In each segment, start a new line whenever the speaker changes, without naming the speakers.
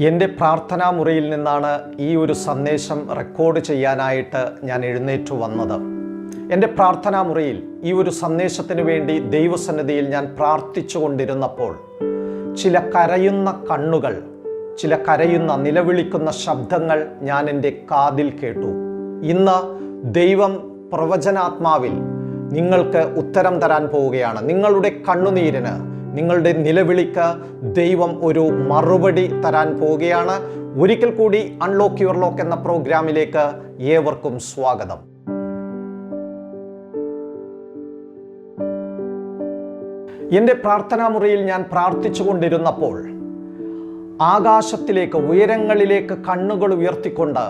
എന്റെ പ്രാർത്ഥനാ മുറിയിൽ നിന്നാണ് ഈ ഒരു സന്ദേശം റെക്കോർഡ് ചെയ്യാനായിട്ട് ഞാൻ എഴുന്നേറ്റു വന്നത്. എന്റെ പ്രാർത്ഥനാ മുറിയിൽ ഈ ഒരു സന്ദേശത്തിന് വേണ്ടി ദൈവസന്നിധിയിൽ ഞാൻ പ്രാർത്ഥിച്ചു കൊണ്ടിരുന്നപ്പോൾ ചില കരയുന്ന കണ്ണുകൾ ചില കരയുന്ന നിലവിളിക്കുന്ന ശബ്ദങ്ങൾ ഞാൻ എന്റെ കാതിൽ കേട്ടു. ഇന്ന് ദൈവം പ്രവചനാത്മാവിൽ നിങ്ങൾക്ക് ഉത്തരം തരാൻ പോവുകയാണ്. നിങ്ങളുടെ കണ്ണുനീരിന് നിങ്ങളുടെ നിലവിളിക്ക് ദൈവം ഒരു മറുപടി തരാൻ പോവുകയാണ്. ഒരിക്കൽ കൂടി അൺലോക്ക് യുവർ ലോക്ക് എന്ന പ്രോഗ്രാമിലേക്ക് ഏവർക്കും സ്വാഗതം. എന്റെ പ്രാർത്ഥനാ മുറിയിൽ ഞാൻ പ്രാർത്ഥിച്ചു കൊണ്ടിരുന്നപ്പോൾ ആകാശത്തിലേക്ക് ഉയരങ്ങളിലേക്ക് കണ്ണുകൾ ഉയർത്തിക്കൊണ്ട്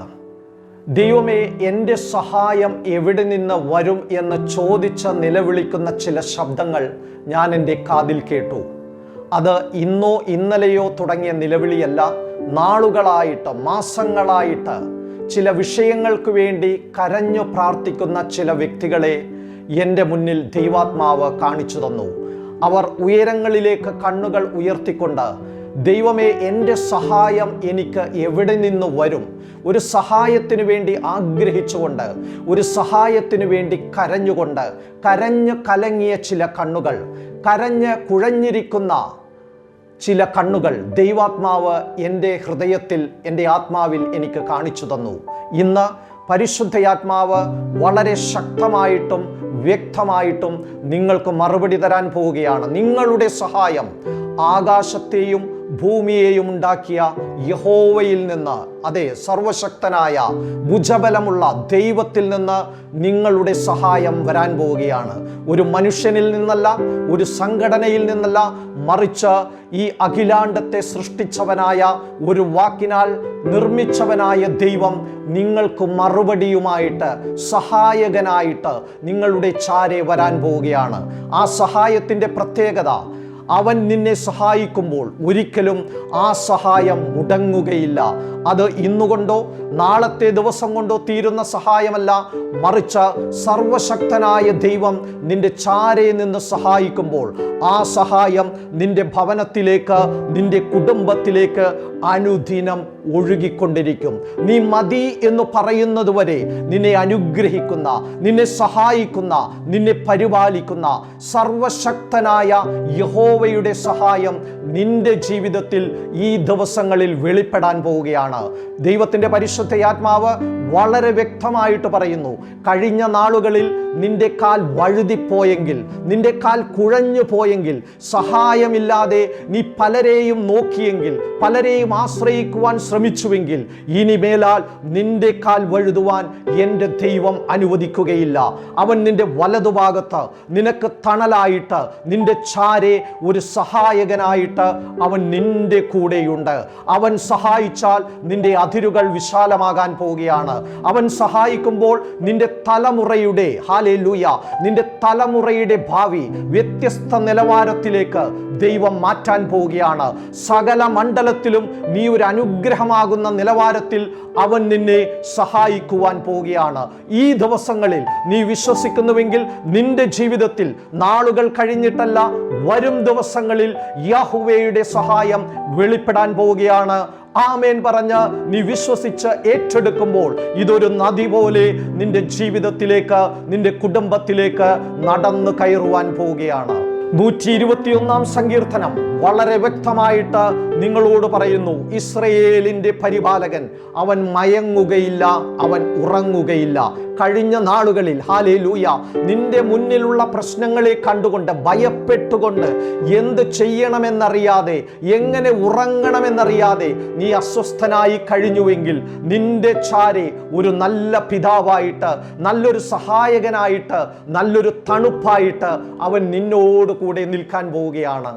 ദൈവമേ എന്റെ സഹായം എവിടെ നിന്ന് വരും എന്ന് ചോദിച്ച നിലവിളിക്കുന്ന ചില ശബ്ദങ്ങൾ ഞാൻ എന്റെ കാതിൽ കേട്ടു. അത് ഇന്നോ ഇന്നലെയോ തുടങ്ങിയ നിലവിളിയല്ല നാളുകളായിട്ട് മാസങ്ങളായിട്ട് ചില വിഷയങ്ങൾക്ക് വേണ്ടി കരഞ്ഞു പ്രാർത്ഥിക്കുന്ന ചില വ്യക്തികളെ എന്റെ മുന്നിൽ ദൈവാത്മാവ് കാണിച്ചു തന്നു. അവർ ഉയരങ്ങളിലേക്ക് കണ്ണുകൾ ഉയർത്തിക്കൊണ്ട് ദൈവമേ എന്റെ സഹായം എനിക്ക് എവിടെ നിന്ന് വരും? ഒരു സഹായത്തിന് വേണ്ടി ആഗ്രഹിച്ചുകൊണ്ട് ഒരു സഹായത്തിന് വേണ്ടി കരഞ്ഞുകൊണ്ട് കരഞ്ഞ് കലങ്ങിയ ചില കണ്ണുകൾ കരഞ്ഞ് കുഴഞ്ഞിരിക്കുന്ന ചില കണ്ണുകൾ ദൈവാത്മാവ് എന്റെ ഹൃദയത്തിൽ എന്റെ ആത്മാവിൽ എനിക്ക് കാണിച്ചു തന്നു. ഇന്ന് പരിശുദ്ധയാത്മാവ് വളരെ ശക്തമായിട്ടും വ്യക്തമായിട്ടും നിങ്ങൾക്ക് മറുപടി തരാൻ പോവുകയാണ്. നിങ്ങളുടെ സഹായം ആകാശത്തെയും ഭൂമിയെയും ഉണ്ടാക്കിയ യഹോവയിൽ നിന്ന് അതെ സർവശക്തനായ ഭുജബലമുള്ള ദൈവത്തിൽ നിന്ന് നിങ്ങളുടെ സഹായം വരാൻ പോവുകയാണ്. ഒരു മനുഷ്യനിൽ നിന്നല്ല ഒരു സംഘടനയിൽ നിന്നല്ല മറിച്ച് ഈ അഖിലാണ്ടത്തെ സൃഷ്ടിച്ചവനായ ഒരു വാക്കിനാൽ നിർമ്മിച്ചവനായ ദൈവം നിങ്ങൾക്ക് മറുപടിയുമായിട്ട് സഹായകനായിട്ട് നിങ്ങളുടെ ചാരെ വരാൻ പോവുകയാണ്. ആ സഹായത്തിന്റെ പ്രത്യേകത അവൻ നിന്നെ സഹായിക്കുമ്പോൾ ഒരിക്കലും ആ സഹായം മുടങ്ങുകയില്ല. അത് ഇന്നുകൊണ്ടോ നാളത്തെ ദിവസം കൊണ്ടോ തീരുന്ന സഹായമല്ല. മറിച്ച് സർവശക്തനായ ദൈവം നിന്റെ ചാരെ നിന്ന് സഹായിക്കുമ്പോൾ ആ സഹായം നിന്റെ ഭവനത്തിലേക്ക് നിന്റെ കുടുംബത്തിലേക്ക് അനുദിനം ഒഴുകിക്കൊണ്ടിരിക്കും. നീ മതി എന്ന് പറയുന്നത് വരെ നിന്നെ അനുഗ്രഹിക്കുന്ന നിന്നെ സഹായിക്കുന്ന നിന്നെ പരിപാലിക്കുന്ന സർവശക്തനായ യഹോവയുടെ സഹായം നിന്റെ ജീവിതത്തിൽ ഈ ദിവസങ്ങളിൽ വെളിപ്പെടാൻ പോവുകയാണ്. ദൈവത്തിന്റെ പരിശുദ്ധയാത്മാവ് വളരെ വ്യക്തമായിട്ട് പറയുന്നു കഴിഞ്ഞ നാളുകളിൽ നിന്റെ കാൽ വഴുതിപ്പോയെങ്കിൽ നിന്റെ കാൽ കുഴഞ്ഞു പോയെങ്കിൽ സഹായമില്ലാതെ നീ പലരെയും നോക്കിയെങ്കിൽ പലരെയും ആശ്രയിക്കുവാൻ ശ്രമിച്ചുവെങ്കിൽ ഇനിമേലാൽ നിന്റെ കാൽ വഴുതുവാൻ എന്റെ ദൈവം അനുവദിക്കുകയില്ല. അവൻ നിന്റെ വലതുഭാഗത്ത് നിനക്ക് തണലായിട്ട് നിന്റെ ചാരെ ഒരു സഹായകനായിട്ട് അവൻ നിന്റെ കൂടെയുണ്ട്. അവൻ സഹായിച്ചാൽ നിന്റെ അതിരുകൾ വിശാലമാകാൻ പോവുകയാണ്. അവൻ സഹായിക്കുമ്പോൾ നിന്റെ തലമുറയുടെ ഹാലേ ലൂയ നിന്റെ തലമുറയുടെ ഭാവി വ്യത്യസ്ത നിലവാരത്തിലേക്ക് ദൈവം മാറ്റാൻ പോവുകയാണ്. സകല മണ്ഡലത്തിലും നീ ഒരു അനുഗ്രഹമാകുന്ന നിലവാരത്തിൽ അവൻ നിന്നെ സഹായിക്കുവാൻ പോവുകയാണ്. ഈ ദിവസങ്ങളിൽ നീ വിശ്വസിക്കുന്നുവെങ്കിൽ നിന്റെ ജീവിതത്തിൽ നാളുകൾ കഴിഞ്ഞിട്ടല്ല വരും ദിവസങ്ങളിൽ യാഹുവയുടെ സഹായം വെളിപ്പെടാൻ പോവുകയാണ്. ആമേൻ പറഞ്ഞ് നീ വിശ്വസിച്ച് ഏറ്റെടുക്കുമ്പോൾ ഇതൊരു നദി പോലെ നിന്റെ ജീവിതത്തിലേക്ക് നിന്റെ കുടുംബത്തിലേക്ക് നടന്നു കയറുവാൻ പോവുകയാണ്. നൂറ്റി ഇരുപത്തിയൊന്നാം സങ്കീർത്തനം. വളരെ വ്യക്തമായിട്ട് നിങ്ങളോട് പറയുന്നു ഇസ്രയേലിന്റെ പരിപാലകൻ അവൻ മയങ്ങുകയില്ല അവൻ ഉറങ്ങുകയില്ല. കഴിഞ്ഞ നാളുകളിൽ ഹാലേ ലൂയ നിന്റെ മുന്നിലുള്ള പ്രശ്നങ്ങളെ കണ്ടുകൊണ്ട് ഭയപ്പെട്ടുകൊണ്ട് എന്ത് ചെയ്യണമെന്നറിയാതെ എങ്ങനെ ഉറങ്ങണമെന്നറിയാതെ നീ അസ്വസ്ഥനായി കഴിഞ്ഞുവെങ്കിൽ നിന്റെ ചാരെ ഒരു നല്ല പിതാവായിട്ട് നല്ലൊരു സഹായകനായിട്ട് നല്ലൊരു തണുപ്പായിട്ട് അവൻ നിന്നോട് കൂടെ നിൽക്കാൻ പോവുകയാണ്.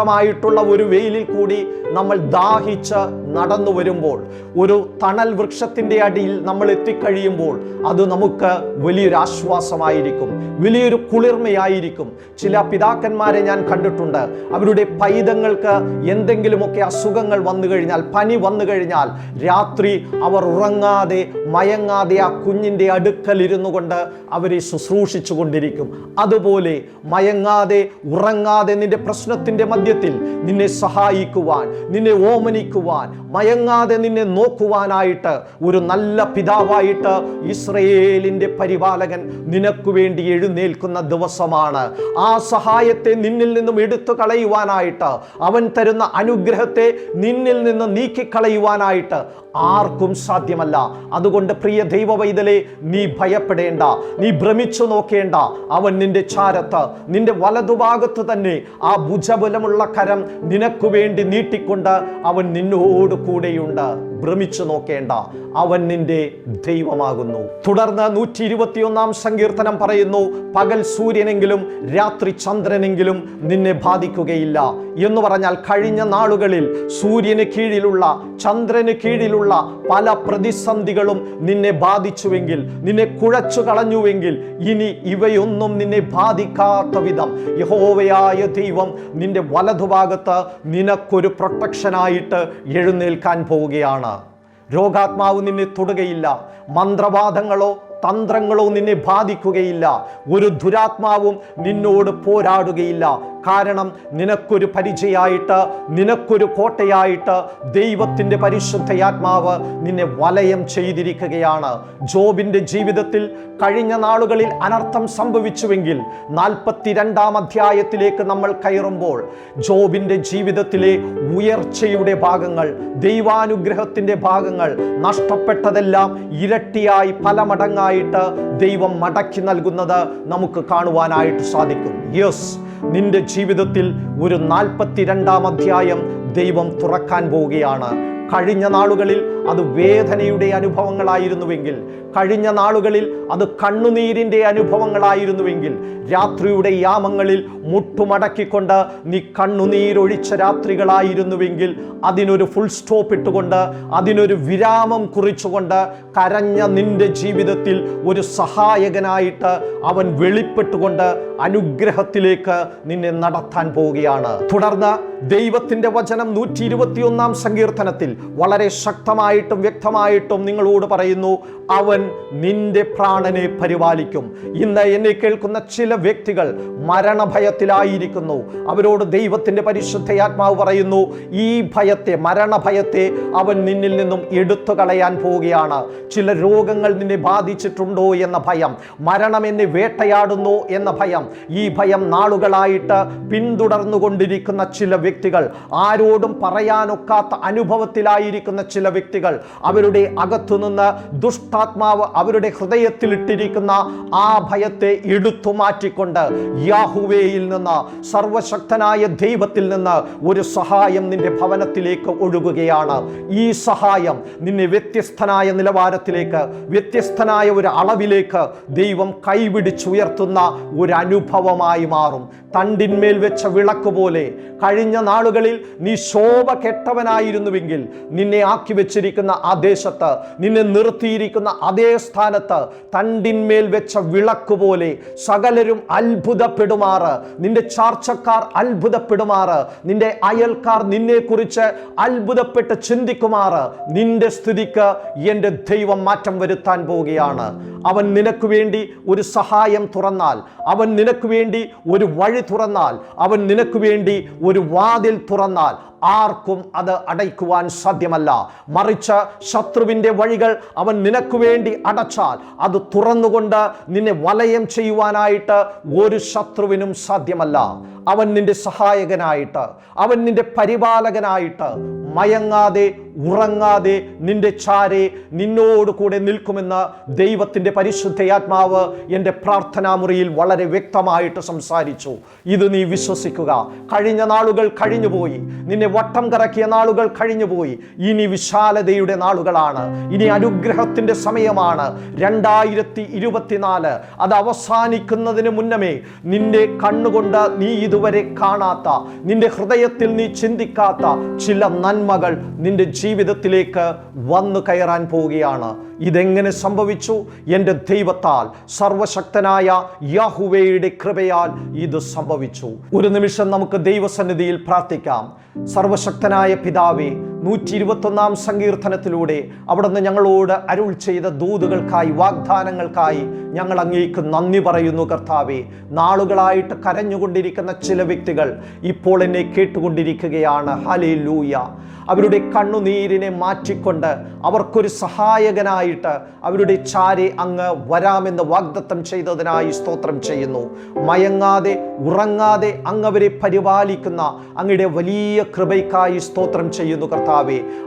ശക്തമായിട്ടുള്ള ഒരു വെയിലിൽ കൂടി നമ്മൾ ദാഹിച്ച് നടന്നു വരുമ്പോൾ ഒരു തണൽ വൃക്ഷത്തിന്റെ അടിയിൽ നമ്മൾ എത്തിക്കഴിയുമ്പോൾ അത് നമുക്ക് വലിയൊരു ആശ്വാസമായിരിക്കും വലിയൊരു കുളിർമയായിരിക്കും. ചില പിതാക്കന്മാരെ ഞാൻ കണ്ടിട്ടുണ്ട് അവരുടെ പൈതങ്ങൾക്ക് എന്തെങ്കിലുമൊക്കെ അസുഖങ്ങൾ വന്നു കഴിഞ്ഞാൽ പനി വന്നു കഴിഞ്ഞാൽ രാത്രി അവർ ഉറങ്ങാതെ മയങ്ങാതെ ആ കുഞ്ഞിന്റെ അടുക്കൽ ഇരുന്നു കൊണ്ട് അവരെ ശുശ്രൂഷിച്ചു കൊണ്ടിരിക്കും. അതുപോലെ മയങ്ങാതെ ഉറങ്ങാതെ നിന്റെ പ്രശ്നത്തിന്റെ മധ്യത്തിൽ നിന്നെ സഹായിക്കുവാൻ നിന്നെ ഓമനിക്കുവാൻ മയങ്ങാതെ നിന്നെ നോക്കുവാനായിട്ട് ഒരു നല്ല പിതാവായിട്ട് ഇസ്രയേലിന്റെ പരിപാലകൻ നിനക്ക് വേണ്ടി എഴുന്നേൽക്കുന്ന ദിവസമാണ്. ആ സഹായത്തെ നിന്നിൽ നിന്നും എടുത്തു കളയുവാനായിട്ട് അവൻ തരുന്ന അനുഗ്രഹത്തെ നിന്നിൽ നിന്ന് നീക്കിക്കളയുവാനായിട്ട് ആർക്കും സാധ്യമല്ല. അതുകൊണ്ട് പ്രിയ ദൈവവൈതലെ നീ ഭയപ്പെടേണ്ട നീ ഭ്രമിച്ചു നോക്കേണ്ട. അവൻ നിന്റെ ചാരത്ത് നിന്റെ വലതുഭാഗത്ത് തന്നെ ആ ഭുജബലമുള്ള കരം നിനക്ക് വേണ്ടി നീട്ടിക്കൊണ്ട് അവൻ നിന്നോട് കൂടെയുണ്ട്. ഭ്രമിച്ചു നോക്കേണ്ട അവൻ നിന്റെ ദൈവമാകുന്നു. തുടർന്ന് നൂറ്റി ഇരുപത്തിയൊന്നാം സങ്കീർത്തനം പറയുന്നു പകൽ സൂര്യനെങ്കിലും രാത്രി ചന്ദ്രനെങ്കിലും നിന്നെ ബാധിക്കുകയില്ല. എന്ന് പറഞ്ഞാൽ കഴിഞ്ഞ നാളുകളിൽ സൂര്യന് കീഴിലുള്ള ചന്ദ്രന് കീഴിലുള്ള പല പ്രതിസന്ധികളും നിന്നെ ബാധിച്ചുവെങ്കിൽ നിന്നെ കുഴച്ചു കളഞ്ഞുവെങ്കിൽ ഇനി ഇവയൊന്നും നിന്നെ ബാധിക്കാത്ത വിധം യഹോവയായ ദൈവം നിന്റെ വലതുഭാഗത്ത് നിനക്കൊരു പ്രൊട്ടക്ഷനായിട്ട് എഴുന്നേൽക്കാൻ പോവുകയാണ്. രോഗാത്മാവ് നിന്നെ തൊടുകയില്ല. മന്ത്രവാദങ്ങളോ തന്ത്രങ്ങളോ നിന്നെ ബാധിക്കുകയില്ല. ഒരു ദുരാത്മാവും നിന്നോട് പോരാടുകയില്ല. കാരണം നിനക്കൊരു പരിചയമായിട്ട് നിനക്കൊരു കോട്ടയായിട്ട് ദൈവത്തിന്റെ പരിശുദ്ധയാത്മാവ് നിന്നെ വലയം ചെയ്തിരിക്കുകയാണ്. ജോബിന്റെ ജീവിതത്തിൽ കഴിഞ്ഞ നാളുകളിൽ അനർത്ഥം സംഭവിച്ചുവെങ്കിൽ നാൽപ്പത്തിരണ്ടാം അധ്യായത്തിലേക്ക് നമ്മൾ കയറുമ്പോൾ ജോബിന്റെ ജീവിതത്തിലെ ഉയർച്ചയുടെ ഭാഗങ്ങൾ ദൈവാനുഗ്രഹത്തിന്റെ ഭാഗങ്ങൾ നഷ്ടപ്പെട്ടതെല്ലാം ഇരട്ടിയായി പല മടങ്ങായിട്ട് ദൈവം മടക്കി നൽകുന്നത് നമുക്ക് കാണുവാനായിട്ട് സാധിക്കും. യെസ് നിന്റെ ജീവിതത്തിൽ ഒരു നാൽപ്പത്തിരണ്ടാം അധ്യായം ദൈവം തുറക്കാൻ പോവുകയാണ്. കഴിഞ്ഞ നാളുകളിൽ അത് വേദനയുടെ അനുഭവങ്ങളായിരുന്നുവെങ്കിൽ കഴിഞ്ഞ നാളുകളിൽ അത് കണ്ണുനീരിന്റെ അനുഭവങ്ങളായിരുന്നുവെങ്കിൽ രാത്രിയുടെ യാമങ്ങളിൽ മുട്ടുമടക്കിക്കൊണ്ട് നീ കണ്ണുനീരൊഴിച്ച രാത്രികളായിരുന്നുവെങ്കിൽ അതിനൊരു ഫുൾ സ്റ്റോപ്പ് ഇട്ടുകൊണ്ട് അതിനൊരു വിരാമം കുറിച്ചുകൊണ്ട് കരഞ്ഞ നിന്റെ ജീവിതത്തിൽ ഒരു സഹായകനായിട്ട് അവൻ വെളിപ്പെട്ടുകൊണ്ട് അനുഗ്രഹത്തിലേക്ക് നിന്നെ നടത്താൻ പോവുകയാണ്. തുടർന്ന് ദൈവത്തിന്റെ വചനം നൂറ്റി ഇരുപത്തിയൊന്നാം സങ്കീർത്തനത്തിൽ വളരെ ശക്തമായിട്ടും വ്യക്തമായിട്ടും വ്യക്തമായിട്ടും നിങ്ങളോട് പറയുന്നു അവൻ നിന്റെ പ്രാണനെ പരിപാലിക്കും. ഇന്ന് എന്നെ കേൾക്കുന്ന ചില വ്യക്തികൾ മരണഭയത്തിലായിരിക്കുന്നു. അവരോട് ദൈവത്തിന്റെ പരിശുദ്ധയാത്മാവ് പറയുന്നു ഈ ഭയത്തെ മരണഭയത്തെ അവൻ നിന്നിൽ നിന്നും എടുത്തു കളയാൻ പോവുകയാണ്. ചില രോഗങ്ങൾ നിന്നെ ബാധിച്ചിട്ടുണ്ടോ എന്ന ഭയം മരണം എന്നെ വേട്ടയാടുന്നു എന്ന ഭയം ഈ ഭയം നാളുകളായിട്ട് പിന്തുടർന്നുകൊണ്ടിരിക്കുന്ന ചില വ്യക്തികൾ ആരോടും പറയാനൊക്കാത്ത അനുഭവത്തിലായിരിക്കുന്ന ചില വ്യക്തികൾ അവരുടെ അകത്തുനിന്ന് ദുഷ്ടാത്മാവ് അവരുടെ ഹൃദയത്തിൽ ഇട്ടിരിക്കുന്ന ആ ഭയത്തെ എടുത്തു മാറ്റിക്കൊണ്ട് യാഹുവേയിൽ നിന്ന് സർവശക്തനായ ദൈവത്തിൽ നിന്ന് ഒരു സഹായം നിന്റെ ഭവനത്തിലേക്ക് ഒഴുകുകയാണ്. ഈ സഹായം നിന്നെ വ്യത്യസ്തനായ നിലവാരത്തിലേക്ക് വ്യത്യസ്തനായ ഒരു അളവിലേക്ക് ദൈവം കൈപിടിച്ചുയർത്തുന്ന ഒരു അനുഭവമായി മാറും. തണ്ടിന്മേൽ വെച്ച വിളക്ക് പോലെ കഴിഞ്ഞ നാളുകളിൽ നീ ശോഭ കെട്ടവനായിരുന്നുവെങ്കിൽ നിന്നെ ആക്കി വെച്ചിരിക്കുന്ന ആ ദേശത്ത് നിന്നെ നിർത്തിയിരിക്കുന്ന അതേ സ്ഥാനത്ത് തണ്ടിന്മേൽ വെച്ച വിളക്ക് പോലെ സകലരും അത്ഭുതപ്പെടുമാറ്. നിന്റെ ചാർച്ചക്കാർ അത്ഭുതപ്പെടുമാറ്. നിന്റെ അയൽക്കാർ നിന്നെക്കുറിച്ച് അത്ഭുതപ്പെട്ട് ചിന്തിക്കുമാറ്. നിന്റെ സ്ഥിതിക്ക് എന്റെ ദൈവം മാറ്റം വരുത്താൻ പോവുകയാണ്. അവൻ നിനക്ക് വേണ്ടി ഒരു സഹായം തുറന്നാൽ അവൻ നിനക്ക് വേണ്ടി ഒരു വഴി തുറന്നാൽ അവൻ നിനക്ക് വേണ്ടി ഒരു വാതിൽ തുറന്നാൽ ആർക്കും അത് അടയ്ക്കുവാൻ സാധ്യമല്ല. മറിച്ച് ശത്രുവിന്റെ വഴികൾ അവൻ നിനക്ക് വേണ്ടി അടച്ചാൽ അത് തുറന്നുകൊണ്ട് നിന്നെ വലയം ചെയ്യുവാനായിട്ട് ഒരു ശത്രുവിനും സാധ്യമല്ല. അവൻ നിന്റെ സഹായകനായിട്ട് അവൻ നിന്റെ പരിപാലകനായിട്ട് മയങ്ങാതെ ഉറങ്ങാതെ നിന്റെ ചാരെ നിന്നോട് കൂടെ നിൽക്കുമെന്ന് ദൈവത്തിന്റെ പരിശുദ്ധയാത്മാവ് എന്റെ പ്രാർത്ഥനാ മുറിയിൽ വളരെ വ്യക്തമായിട്ട് സംസാരിച്ചു. ഇത് നീ വിശ്വസിക്കുക. കഴിഞ്ഞ നാളുകൾ കഴിഞ്ഞുപോയി. നിന്നെ വട്ടം കറക്കിയ നാളുകൾ കഴിഞ്ഞുപോയി. ഇനി വിശാലതയുടെ നാളുകളാണ്. ഇനി അനുഗ്രഹത്തിന്റെ സമയമാണ്. രണ്ടായിരത്തി ഇരുപത്തിനാല് അത് അവസാനിക്കുന്നതിന് മുന്നമേ നിന്റെ കണ്ണുകൊണ്ട് നീ ഇതുവരെ കാണാത്ത നിന്റെ ഹൃദയത്തിൽ നീ ചിന്തിക്കാത്ത ചില നന്മകൾ നിന്റെ ജീവിതത്തിലേക്ക് വന്നു കയറാൻ പോവുകയാണ്. ഇതെങ്ങനെ സംഭവിച്ചു? എന്റെ ദൈവത്താൽ സർവശക്തനായ യാഹുവയുടെ കൃപയാൽ ഇത് സംഭവിച്ചു. ഒരു നിമിഷം നമുക്ക് ദൈവസന്നിധിയിൽ പ്രാർത്ഥിക്കാം. സർവശക്തനായ പിതാവേ നൂറ്റി ഇരുപത്തൊന്നാം സങ്കീർത്തനത്തിലൂടെ അവിടുന്ന് ഞങ്ങളോട് അരുൾ ചെയ്ത ദൂതുകൾക്കായി വാഗ്ദാനങ്ങൾക്കായി ഞങ്ങൾ അങ്ങേക്ക് നന്ദി പറയുന്നു കർത്താവെ. നാളുകളായിട്ട് കരഞ്ഞുകൊണ്ടിരിക്കുന്ന ചില വ്യക്തികൾ ഇപ്പോൾ എന്നെ കേട്ടുകൊണ്ടിരിക്കുകയാണ്. ഹലേ ലൂയ അവരുടെ കണ്ണുനീരിനെ മാറ്റിക്കൊണ്ട് അവർക്കൊരു സഹായകനായിട്ട് അവരുടെ ചാരെ അങ്ങ് വരാമെന്ന് വാഗ്ദത്തം ചെയ്തതിനായി സ്തോത്രം ചെയ്യുന്നു. മയങ്ങാതെ ഉറങ്ങാതെ അങ്ങവരെ പരിപാലിക്കുന്ന അങ്ങയുടെ വലിയ കൃപയ്ക്കായി സ്തോത്രം ചെയ്യുന്നു കർത്താവെ.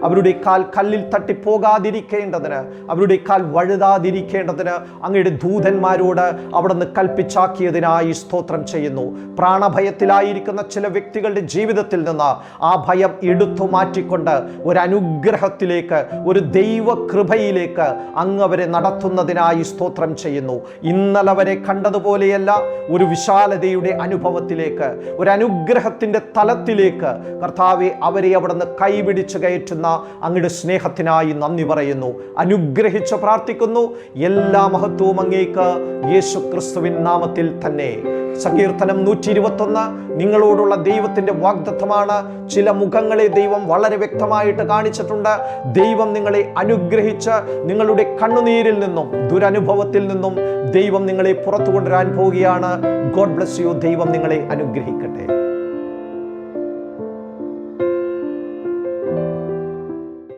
അവരുടെ കാൽ കല്ലിൽ തട്ടിപ്പോകാതിരിക്കേണ്ടതിന് അവരുടെ കാൽ വഴുതാതിരിക്കേണ്ടതിന് അങ്ങയുടെ ദൂതന്മാരോട് അവിടുന്ന് കൽപ്പിച്ചാക്കിയതിനായി സ്തോത്രം ചെയ്യുന്നു. പ്രാണഭയത്തിലായിരിക്കുന്ന ചില വ്യക്തികളുടെ ജീവിതത്തിൽ നിന്ന് ആ ഭയം എടുത്തു മാറ്റിക്കൊണ്ട് ഒരു അനുഗ്രഹത്തിലേക്ക് ഒരു ദൈവ കൃപയിലേക്ക് അങ്ങ് അവരെ നടത്തുന്നതിനായി സ്തോത്രം ചെയ്യുന്നു. ഇന്നലെ വരെ കണ്ടതുപോലെയല്ല ഒരു വിശാലതയുടെ അനുഭവത്തിലേക്ക് ഒരു അനുഗ്രഹത്തിന്റെ തലത്തിലേക്ക് കർത്താവെ അവരെ അവിടുന്ന് കൈപിടിച്ച് കയറ്റുന്ന അങ്ങയുടെ സ്നേഹത്തിനായി നന്ദി പറയുന്നു. അനുഗ്രഹിച്ച് പ്രാർത്ഥിക്കുന്നു. എല്ലാ മഹത്വവും അങ്ങേക്ക് യേശു ക്രിസ്തുവിൻ നാമത്തിൽ തന്നെ. സങ്കീർത്തനം നൂറ്റി ഇരുപത്തൊന്ന് നിങ്ങളോടുള്ള ദൈവത്തിന്റെ വാഗ്ദത്തമാണ്. ചില മുഖങ്ങളെ ദൈവം വളരെ വ്യക്തമായിട്ട് കാണിച്ചിട്ടുണ്ട്. ദൈവം നിങ്ങളെ അനുഗ്രഹിച്ച് നിങ്ങളുടെ കണ്ണുനീരിൽ നിന്നും ദുരനുഭവത്തിൽ നിന്നും ദൈവം നിങ്ങളെ പുറത്തു കൊണ്ടുവരാൻ പോവുകയാണ്. ഗോഡ് ബ്ലസ് യു ദൈവം നിങ്ങളെ അനുഗ്രഹിക്കട്ടെ.